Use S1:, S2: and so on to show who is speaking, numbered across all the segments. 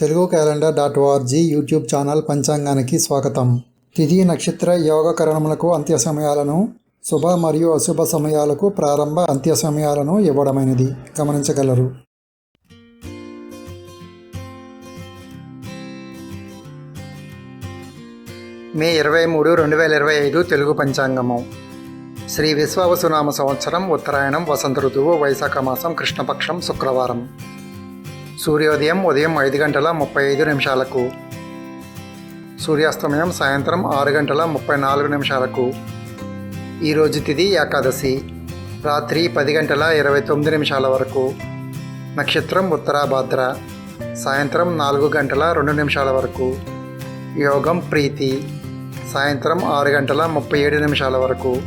S1: Telugu calendar dot O R G YouTube channel పంచాంగానికి స్వాగతం. తిథి నక్షత్ర యోగ కరణములకు అంత్య సమయాలను శుభ మరియు అశుభ సమయాలకు ప్రారంభ అంత్య సమయాలను ఇవ్వడమైనది. గమనించగలరు. మే ఇరవై మూడు రెండు వేల ఇరవై ఐదు తెలుగు పంచాంగము. శ్రీ విశ్వావసునామ సంవత్సరం ఉత్తరాయణం వసంత ఋతువు వైశాఖ మాసం కృష్ణపక్షం శుక్రవారం. సూర్యోదయం ఉదయం ఐదు గంటల ముప్పై ఐదు నిమిషాలకు. సూర్యాస్తమయం సాయంత్రం ఆరు గంటల ముప్పై నాలుగు నిమిషాలకు. ఈరోజు తిది ఏకాదశి రాత్రి పది గంటల ఇరవై తొమ్మిది నిమిషాల వరకు. నక్షత్రం ఉత్తరాభాద్ర సాయంత్రం నాలుగు గంటల రెండు నిమిషాల వరకు. యోగం ప్రీతి సాయంత్రం ఆరు గంటల ముప్పై ఏడు నిమిషాల వరకు.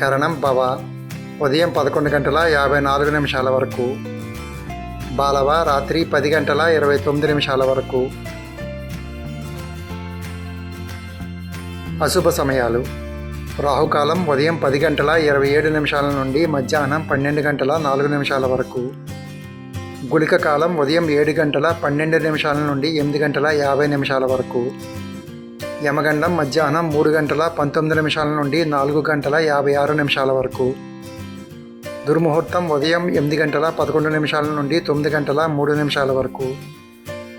S1: కరణం భవ ఉదయం పదకొండు గంటల యాభై నాలుగు నిమిషాల వరకు. బాలవ రాత్రి పది గంటల ఇరవై తొమ్మిది నిమిషాల వరకు. అశుభ సమయాలు. రాహుకాలం ఉదయం పది గంటల ఇరవై ఏడు నిమిషాల నుండి మధ్యాహ్నం పన్నెండు గంటల నాలుగు నిమిషాల వరకు. గుళిక కాలం ఉదయం ఏడు గంటల పన్నెండు నిమిషాల నుండి ఎనిమిది గంటల యాభై నిమిషాల వరకు. యమగండం మధ్యాహ్నం మూడు గంటల పంతొమ్మిది నిమిషాల నుండి నాలుగు గంటల యాభై ఆరు నిమిషాల వరకు. దుర్ముహూర్తం ఉదయం ఎనిమిది గంటల పదకొండు నిమిషాల నుండి తొమ్మిది గంటల మూడు నిమిషాల వరకు.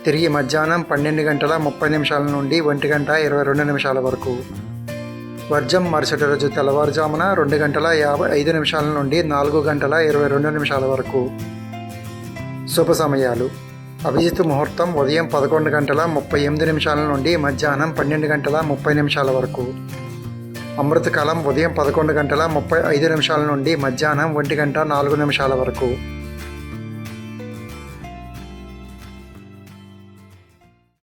S1: తిరిగి మధ్యాహ్నం పన్నెండు గంటల ముప్పై నిమిషాల నుండి ఒంటి గంట ఇరవై రెండు నిమిషాల వరకు. వర్జం మరుసటి రోజు తెల్లవారుజామున రెండు గంటల యాభై ఐదు నిమిషాల నుండి నాలుగు గంటల ఇరవై రెండు నిమిషాల వరకు. శుభ సమయాలు. అభిజిత్ ముహూర్తం ఉదయం పదకొండు గంటల ముప్పై ఎనిమిది నిమిషాల నుండి మధ్యాహ్నం పన్నెండు గంటల ముప్పై నిమిషాల వరకు. అమృతకాలం ఉదయం పదకొండు గంటల ముప్పై ఐదు నిమిషాల నుండి మధ్యాహ్నం ఒంటి గంట నాలుగు నిమిషాల వరకు.